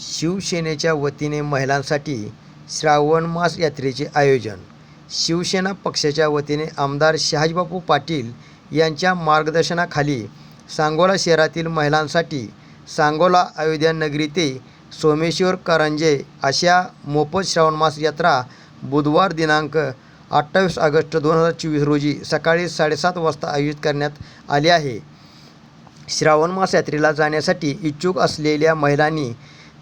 शिवसेनेच्या वतीने महिलांसाठी श्रावण मास यात्रेचे आयोजन. शिवसेना पक्षाच्या वतीने आमदार शहाजीबापू पाटील यांच्या मार्गदर्शनाखाली सांगोला शहरातील महिलांसाठी सांगोला अयोध्या नगरी ते सोमेश्वर करंजे अशा मोफत श्रावण मास यात्रा बुधवार दिनांक अठ्ठावीस ऑगस्ट दोन हजार चोवीस रोजी सकाळी साडेसात वाजता आयोजित करण्यात आली आहे. श्रावण मास यात्रेला जाण्यासाठी इच्छुक असलेल्या महिलांनी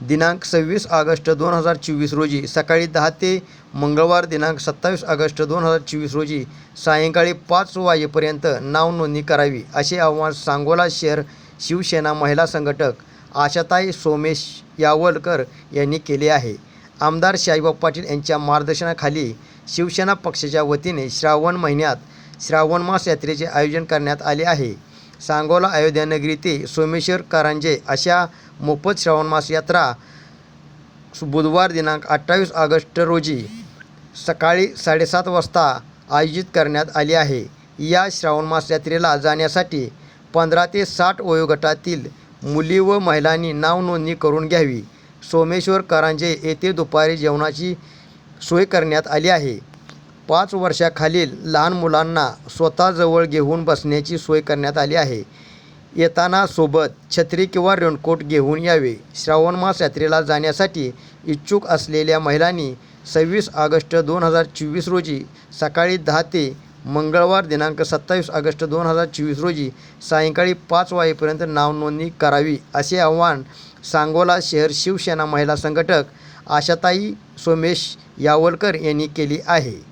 दिनांक सव्वीस ऑगस्ट दोन हजार चोवीस रोजी सकाळी दहा ते मंगळवार दिनांक सत्तावीस ऑगस्ट दोन हजार चोवीस रोजी सायंकाळी पाच वाजेपर्यंत नाव नोंदणी करावी असे आव्हान सांगोला शहर शिवसेना महिला संघटक आशाताई सोमेश यावलकर यांनी केले आहे. आमदार शाहीबाब पाटील यांच्या मार्गदर्शनाखाली शिवसेना पक्षाच्या वतीने श्रावण महिन्यात श्रावण मास यात्रेचे आयोजन करण्यात आले आहे. सांगोला अयोध्यानगरी ते सोमेश्वर कारंजे अशा मोफत श्रावण मास यात्रा सु- बुधवार दिनांक अठ्ठावीस ऑगस्ट रोजी सकाळी साडेसात वाजता आयोजित करण्यात आली आहे. या श्रावण मास यात्रेला जाण्यासाठी पंधरा ते साठ वयोगटातील मुली व महिलांनी नाव नोंदणी करून घ्यावी. सोमेश्वर करांजे येथे दुपारी जेवणाची सोय करण्यात आली आहे. पाच वर्षाखालील लहान मुलांना स्वतःजवळ घेऊन बसण्याची सोय करण्यात आली आहे. येताना सोबत छत्री किंवा रेनकोट घेऊन यावे. श्रावण मास यात्रेला जाण्यासाठी इच्छुक असलेल्या महिलांनी सव्वीस ऑगस्ट दोन हजार चोवीस रोजी सकाळी दहा ते मंगळवार दिनांक सत्तावीस ऑगस्ट दोन हजार चोवीस रोजी सायंकाळी पाच वाजेपर्यंत नावनोंदणी करावी असे आवाहन सांगोला शहर शिवसेना महिला संघटक आशाताई सोमेश यावलकर यांनी केली आहे.